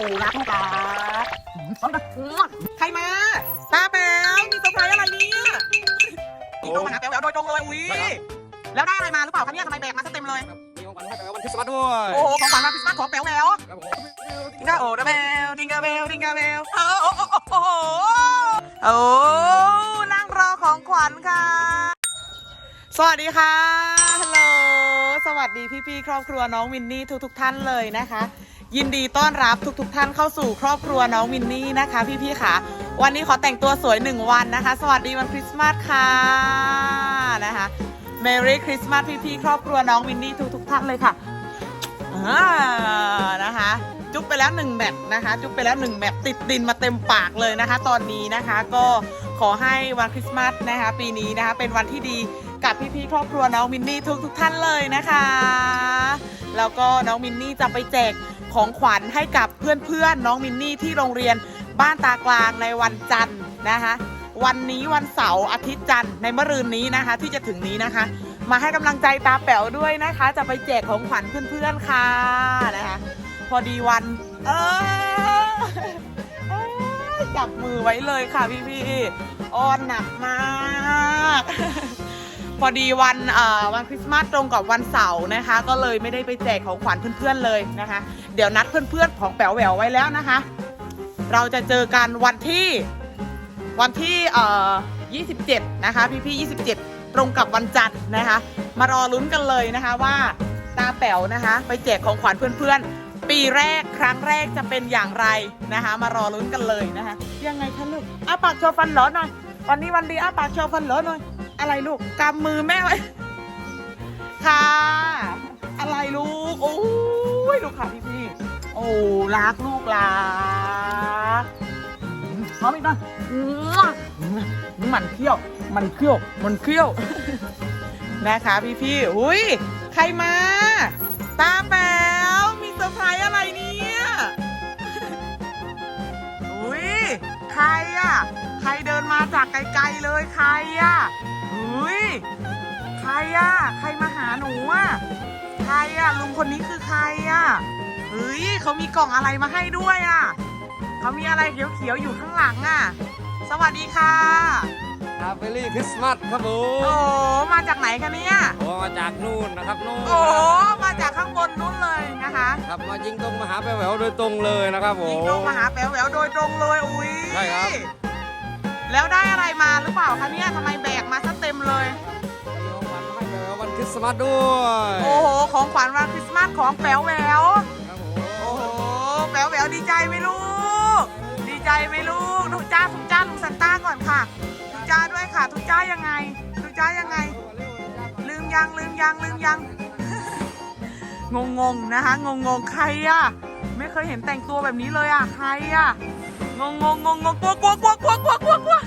อ้รักลูกรักใครมาตาแป๋วมีเซอร์ไพรส์อะไรเนี่ยนี่ต้องมาหาแป๋วแป๋วโดยตรงเลยอุ้ยแล้วได้อะไรมาหรือเปล่าคะเนี่ยทำไมแบกมาซะเต็มเลย มีของขวัญให้ไปวันคริสต์มาสด้วยโอ้โหของขวัญวันคริสต์มาสของแป๋วแป๋วครับผมดิงกาโอ้ดาเบลดิงกาเบลดิงกาเบลโอ้โอ้โอ้โอ้โหโอ้นั่งรอของขวัญค่ะสวัสดีค่ะฮัลโหลสวัสดีพี่ๆครอบครัวน้องวินนี่ทุกๆท่านเลยนะคะ ยินดีต้อนรับทุกๆท่านเข้าสู่ครอบครัวน้องวินนี่นะคะ พี่ๆค่ะ วันนี้ขอแต่งตัวสวยหนึ่งวันนะคะ สวัสดีวันคริสต์มาสค่ะนะคะ Merry Christmas พี่ๆครอบครัวน้องวินนี่ทุกๆท่านเลยค่ะอ่านะคะ จุ๊บไปแล้วหนึ่งแมตนะคะ จุ๊บไปแล้วหนึ่งแมตติดดินมาเต็มปากเลยนะคะ ตอนนี้นะคะก็ขอให้วันคริสต์มาสนะคะ ปีนี้นะคะเป็นวันที่ดีกับพี่ๆครอบครัวน้องมินนี่ทุกทุกๆท่านเลยนะคะ แล้วก็น้องมินนี่จะไปแจก ของขวัญให้กับเพื่อนๆน้องมินนี่ที่โรงเรียนบ้านตากลางในวันจันทร์นะคะวันนี้วันเสาร์อาทิตย์จันทร์ในมะรืนนี้นะคะ ที่จะถึงนี้นะคะ มาให้กำลังใจตาแป๋วด้วยนะคะ จะไปแจกของขวัญเพื่อนๆค่ะนะคะพอดีวัน เออจับมือไว้เลยค่ะพี่ๆอ้อนหนักมาก พอดีวันวันคริสต์มาสตรงกับวันเสาร์นะคะ ก็เลยไม่ได้ไปแจกของขวัญเพื่อนๆเลยนะคะ เดี๋ยวนัดเพื่อนๆของแป๋วแหววไว้แล้วนะคะ เราจะเจอกันวันที่วันที่เอ่อ27 นะคะ พี่ๆ27 ตรงกับวันจันทร์นะคะ มารอลุ้นกันเลยนะคะว่าตาแป๋วนะคะ ไปแจกของขวัญเพื่อนๆ ปีแรกครั้งแรกจะเป็นอย่างไรนะคะ มารอลุ้นกันเลยนะคะ ยังไงคะลูกอ้าปากโชว์ฟันเหรอหน่อยวันนี้วันดีอ้าปากโชว์ฟันเหรอหน่อย อะไรลูกกำมือแม่ไว้ค่ะ อะไรลูกโอ้ยลูกค่ะพี่พี่ๆโอ้รักลูกรักพร้อมอีกนะมันเขี้ยว มันเขี้ยว มันเขี้ยว นะคะพี่พี่ๆอุ้ยใครมา ตาแป๋วมีเซอร์ไพรส์อะไรเนี่ยอุ้ยใครอะ ใครเดินมาจากไกลๆเลยใครอะอุ้ยใครอะใครมาหาหนูอะใครอะลุงคนนี้คือใครอะเฮ้ยเขามีกล่องอะไรมาให้ด้วยอะเขามีอะไรเขียวๆอยู่ข้างหลังอะสวัสดีค่ะฮาเฟลี่คริสต์มาสครับผโอ้มมาจากไหนคะเนี่ยโอ้มาจากนู่นนะครับนู่นโอ้มาจากข้างบนนู้นเลยนะคะครับมายิงตรงมาหาแปวแหววโดยตรงเลยนะครับผมยิงตรงมาหาแป๋วแหววโดยตรงเลยอุ้ยใช่ครับ แล้วได้อะไรมาหรือเปล่าคะเนี่ยทำไมแบกมาซะเต็มเลยมีของขวัญมาให้แปวแหวววันคริสต์มาสด้วยโอ้โห ของขวัญวันคริสต์มาสของแป๋วแหวว ครับผมโอ้โห แป๋วแหววดีใจไหมลูก ดีใจไหมลูกทุกจ้าทุกจ้าลุงซันต้าก่อนค่ะทุกจ้าด้วยค่ะทุกจ้ายังไงทุกจ้ายังไง ลืมยังลืมยังลืมยัง งงงๆนะคะงงงๆใครอะไม่เคยเห็นแต่งตัวแบบนี้เลยอะใครอะ งงงงงงกลัวกลัวกลัวกลัวกลัวกลัวกลัว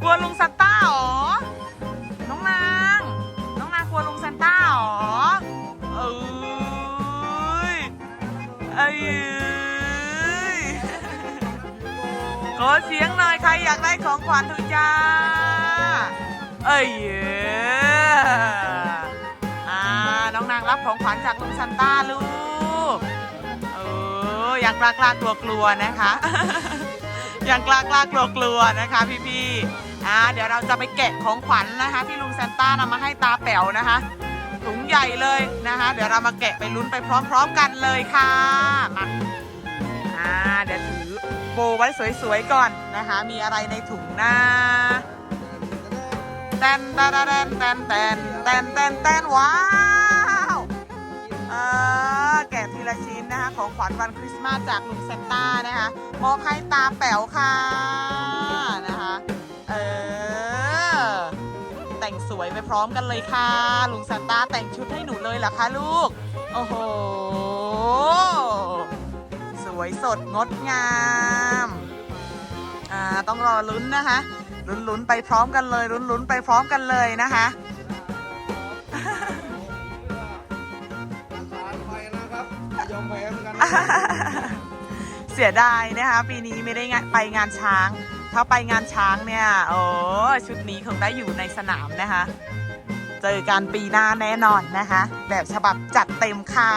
กลัวลุงซันต้าเหรอ น้องนาง น้องนางกลัวลุงซันต้าเหรอเอ้ยเอ้ยขอเสียงหน่อยใครอยากได้ของขวัญทุกจ้าเอ้ยอ่าน้องนางรับของขวัญจากลุงซันต้าลูก ยังกล้ากล้ากลัวกลัวนะคะ ยังกล้ากล้ากลัวกลัวนะคะพี่พี่อ่าเดี๋ยวเราจะไปแกะของขวัญนะคะ ที่ลุงซานต้านำมาให้ตาแป๋วนะคะ ถุงใหญ่เลยนะคะ เดี๋ยวเรามาแกะไปลุ้นไปพร้อม ๆ กันเลยค่ะมาอ่าเดี๋ยวถือโบไว้สวยๆก่อนนะคะ มีอะไรในถุงนะแตนแตนแตนแตนแตนแตนแตนว้าวอ่า กทีละชิ้นนะคะ ของขวัญวันคริสต์มาสจากลุงเซนต้านะคะมอบให้ตาแป๋วค่ะนะคะ เออ แต่งสวยไปพร้อมกันเลยค่ะ ลุงซานต้าแต่งชุดให้หนูเลยเหรอคะลูก โอ้โห สวยสดงดงาม อ่า ต้องรอลุ้นนะคะ ลุ้นๆไปพร้อมกันเลย ลุ้นๆไปพร้อมกันเลยนะคะ ยอมแพ้เหมือนกันเสียดายนะคะ ปีนี้ไม่ได้งานไปงานช้าง ถ้าไปงานช้างเนี่ยโอ้ชุดนี้คงได้อยู่ในสนามนะคะ เจอกันปีหน้าแน่นอนนะคะ แบบฉบับจัดเต็มค่ะ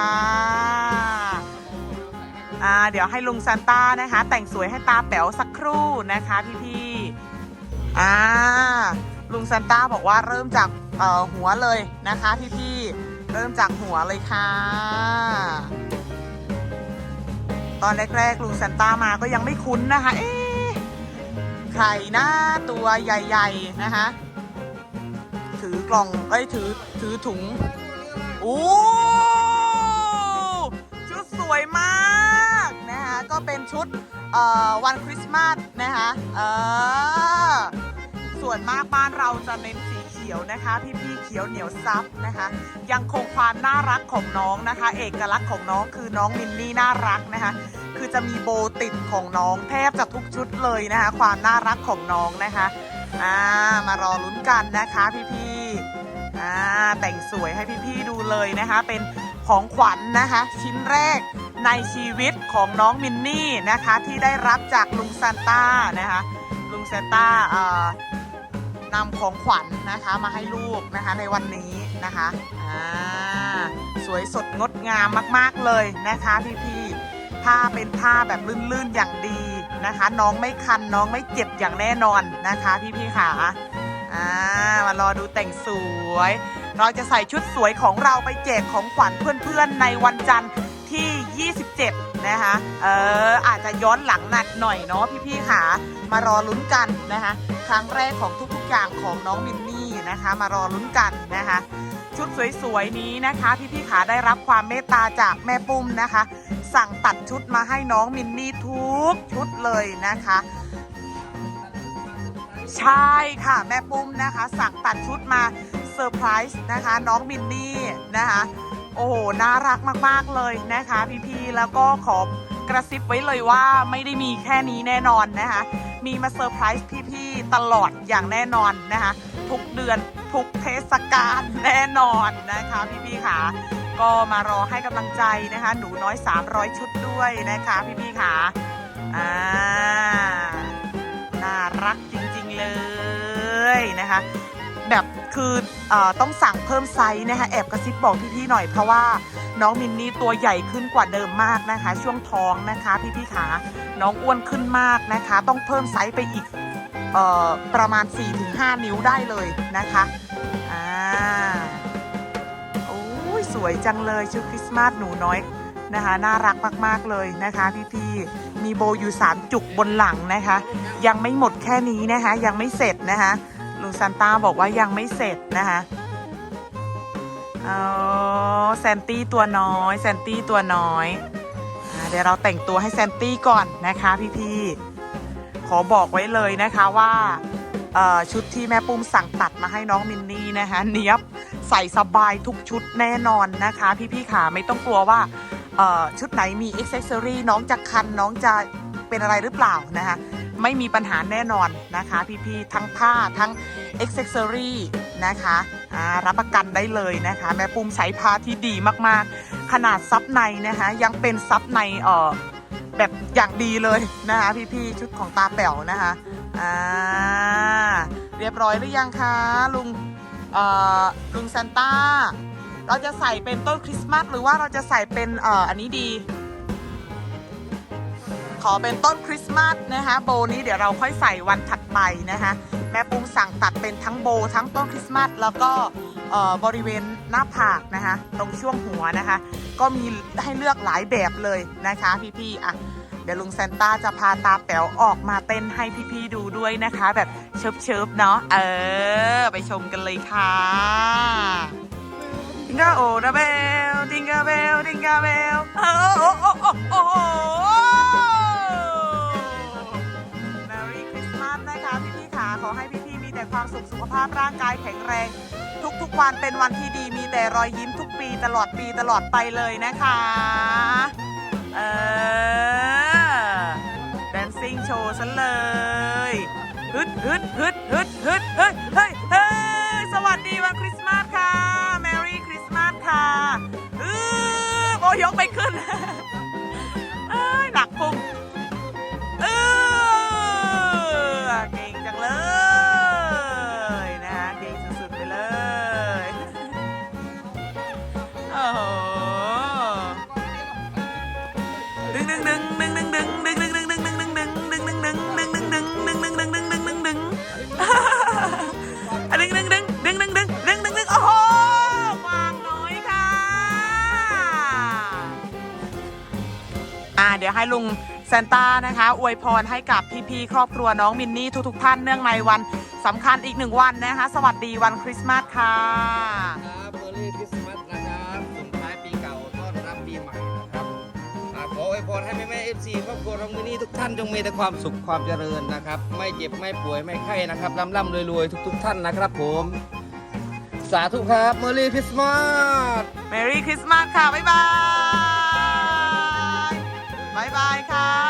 อ่าเดี๋ยวให้ลุงซานต้านะคะ แต่งสวยให้ตาแป๋วสักครู่นะคะพี่ๆอ่าลุงซานต้าบอกว่าเริ่มจากหัวเลยนะคะพี่ๆเริ่มจากหัวเลยค่ะ ตอนแรกๆลุงซานต้ามาก็ยังไม่คุ้นนะคะ เอ๊ะใครหน้าตัวใหญ่ ๆ นะคะ ถือกล่อง เอ้ย ถือ ถือถุงโอ้ชุดสวยมากนะคะ ก็เป็นชุดเอ่อวันคริสต์มาสนะคะ เออ ส่วนมากบ้านเราจะเน้นสี ยวนะคะพี่ๆเขียวเหนียวซับนะคะ ยังคงความน่ารักของน้องนะคะ เอกลักษณ์ของน้องคือน้องมินนี่น่ารักนะคะ คือจะมีโบติดของน้องแทบจะทุกชุดเลยนะคะ ความน่ารักของน้องนะคะอ่ามารอลุ้นกันนะคะพี่ๆอ่าแต่งสวยให้พี่ๆดูเลยนะคะ เป็นของขวัญนะคะ ชิ้นแรกในชีวิตของน้องมินนี่นะคะ ที่ได้รับจากลุงซานต้านะคะลุงซานต้าอ่อ นำของขวัญนะคะมาให้ลูกนะคะในวันนี้นะคะอ่าสวยสดงดงามมากๆเลยนะคะพี่ๆผ้าเป็นผ้าแบบลื่นๆอย่างดีนะคะ น้องไม่คันน้องไม่เจ็บอย่างแน่นอนนะคะพี่ๆค่ะอ่ามารอดูแต่งสวย เราจะใส่ชุดสวยของเราไปแจกของขวัญเพื่อนๆในวันจันทร์ ที่ 27 นะคะเอออาจจะย้อนหลังหนักหน่อยเนาะพี่ๆค่ะ มารอลุ้นกันนะคะ ครั้งแรกของทุกๆอย่างของน้องมินนี่นะคะ มารอลุ้นกันนะคะ ชุดสวยๆนี้นะคะ พี่ๆขาได้รับความเมตตาจากแม่ปุ้มนะคะ สั่งตัดชุดมาให้น้องมินนี่ทุกชุดเลยนะคะใช่ค่ะแม่ปุ้มนะคะ สั่งตัดชุดมาเซอร์ไพรส์นะคะ น้องมินนี่นะคะ โอ้โห น่ารักมากๆเลยนะคะพี่ๆแล้วก็ขอกระซิบไว้เลยว่าไม่ได้มีแค่นี้แน่นอนนะคะ มีมาเซอร์ไพรส์พี่ๆตลอดอย่างแน่นอนนะคะ ทุกเดือนทุกเทศกาลแน่นอนนะคะพี่ๆค่ะ ก็มารอให้กำลังใจนะคะ หนูน้อย 300 ชุดด้วยนะคะพี่ๆค่ะอ่าน่ารักจริงๆเลยนะคะ แบบคือเออ ต้องสั่งเพิ่มไซส์นะคะแอบกระซิบบอกพี่ๆหน่อยเพราะว่าน้องมินนี่ตัวใหญ่ขึ้นกว่าเดิมมากนะคะ ช่วงท้องนะคะพี่ๆขาน้องอ้วนขึ้นมากนะคะ ต้องเพิ่มไซส์ไปอีกออประมาณ 4-5 นิ้วได้เลยนะคะอ่าโอ้ยสวยจังเลยชุดคริสต์มาสหนูน้อยนะคะน่ารักมากๆเลยนะคะพี่ๆมีโบอยู่ 3 จุกบนหลังนะคะ ยังไม่หมดแค่นี้นะคะ ยังไม่เสร็จนะคะ ลุงซานต้าบอกว่ายังไม่เสร็จนะคะอ๋อแซนตี้ตัวน้อยแซนตี้ตัวน้อยอเดี๋ยวเราแต่งตัวให้แซนตี้ก่อนนะคะพี่ๆขอบอกไว้เลยนะคะว่าชุดที่แม่ปุ้มสั่งตัดมาให้น้องมินนี่นะคะเนี้ยบใส่สบายทุกชุดแน่นอนนะคะ พี่ๆขาไม่ต้องกลัวว่าชุดไหนมีอ็อกเซสซอรี่น้องจะคันน้องจะเป็นอะไรหรือเปล่านะคะ ไม่มีปัญหาแน่นอนนะคะพี่ๆทั้งผ้าทั้งเอ็กเซสซอรี่นะคะรับประกันได้เลยนะคะ แม่ปุ้มใช้ผ้าที่ดีมากๆ ขนาดซับในนะคะยังเป็นซับในเอ่อแบบอย่างดีเลยนะคะพี่ๆชุดของตาแป๋วนะคะอ่าเรียบร้อยหรือยังคะลุงเอ่อลุงซานต้าเราจะใส่เป็นต้นคริสต์มาสหรือว่าเราจะใส่เป็นเอ่ออันนี้ดี ขอเป็นต้นคริสต์มาสนะคะโบนี้เดี๋ยวเราค่อยใส่วันถัดไปนะคะแม่ปุ้งสั่งตัดเป็นทั้งโบทั้งต้นคริสต์มาสแล้วก็บริเวณหน้าผากนะคะตรงช่วงหัวนะคะ ก็มีให้เลือกหลายแบบเลยนะคะพี่ๆอะเดี๋ยวลุงซนต้าจะพาตาแป๋วออกมาเต้นให้พี่ๆดูด้วยนะคะ แบบเชิบๆเนาะเออ ไปชมกันเลยค่ะดิงกาโอดาเบลดิงกาเบลดิงกาเบลโอ้โอ้โอ้โอ้ ความสุขสุขภาพร่างกายแข็งแรง ทุกๆวันเป็นวันที่ดีมีแต่รอยยิ้มทุกปีตลอดปีตลอดไปเลยนะคะ เออ Dancing Show ซะเลยฮึดฮึดฮึดฮึดฮึดเฮ้ยเฮ้ยเฮ้ยสวัสดีวันคริสต์มาสค่ะ Merry Christmas ค่ะอือโอ้ยกไปขึ้น ดี๋ยวให้ลุงซานต้านะคะอวยพรให้กับพี่ๆครอบครัวน้องมินนี่ทุกๆท่านเนื่องในวันสำคัญอีกหนึ่งวันนะคะ สวัสดีวันคริสต์มาสค่ะครับเมอรี่คริสต์มาสนะครับส่งท้ายปีเก่าต้อนรับปีใหม่นะครับอ่าขออวยพรให้แม่แม่เอฟซีครอบครัวน้องมินี่ทุกท่านจงมีแต่ความสุขความเจริญนะครับ ไม่เจ็บไม่ป่วยไม่ไข้นะครับร่ำร่ำรวยรวยทุก ๆ ท่านนะครับ ผม สาธุครับเมอรี่คริสต์มาส เมรี่คริสต์มาสค่ะ บ๊ายบายบ๊ายบายค่ะ